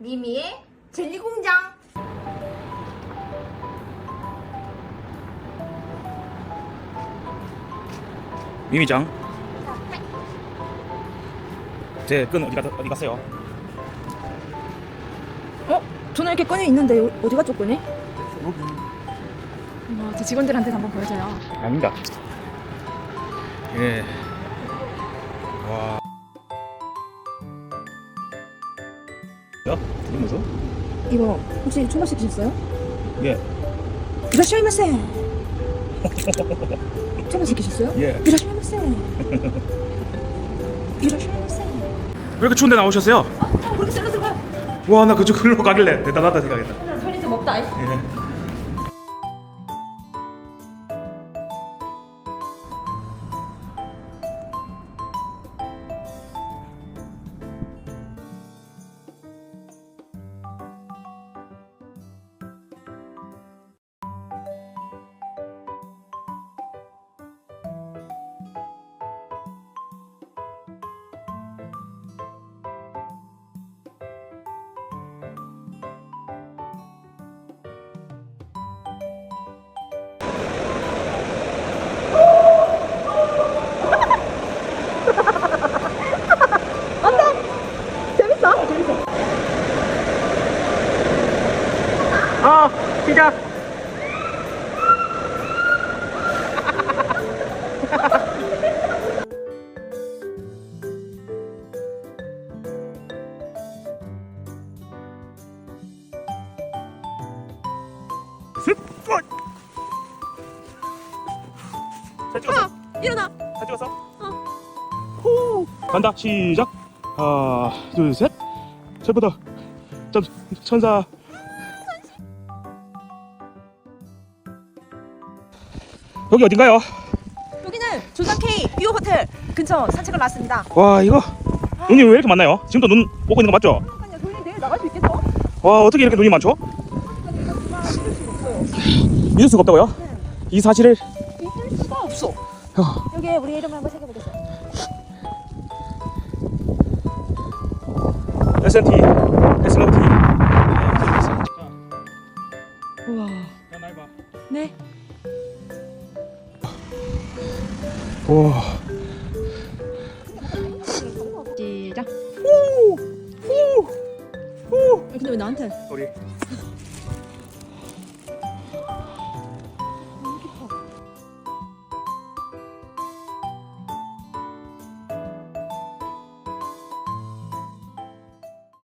미미의 젤리 공장. 미미장 제 끈 어디, 가, 어디 갔어요? 어? 저는 이렇게 끈이 있는데 요- 어디 갔죠 끈이? 와, 저 직원들한테 한번 보여줘요. 아닙니다 예. 와 야? 이게 뭐죠? 이거 혹시 초밥 시키셨어요? 예. 이라시마세. 초밥 시키셨어요? 예. 이라시마세. 이라시마세. 왜 이렇게 추운데 나오셨어요? 아, 그렇게 셀러 들어가요. 와나 그쪽 글로 가길래 대단하다 생각했다 편의점 없다. 이. 예. 아 시작 슥! 어! 잘 찍었어? 일어나. 잘 찍었어? 호 간다 시작 하나 둘 셋 셋보다 점 천사 여기 어딘가요? 여기는 조선 K 뷰 호텔 근처 산책을 나왔습니다. 와 이거 눈이 왜 이렇게 많나요? 지금도 눈 오고 있는 거 맞죠? 잠깐만요. 저희 내일 나갈 수 있겠어? 와 어떻게 이렇게 눈이 많죠? 믿을 수가 없어요. 믿을 수가 없다고요? 이 사실을 믿을 수가 없어. 어, 여기에 우리 이름을 한번 새겨보겠어요. SNT 와 시작. 후! 후! 근데 왜 나한테? 우리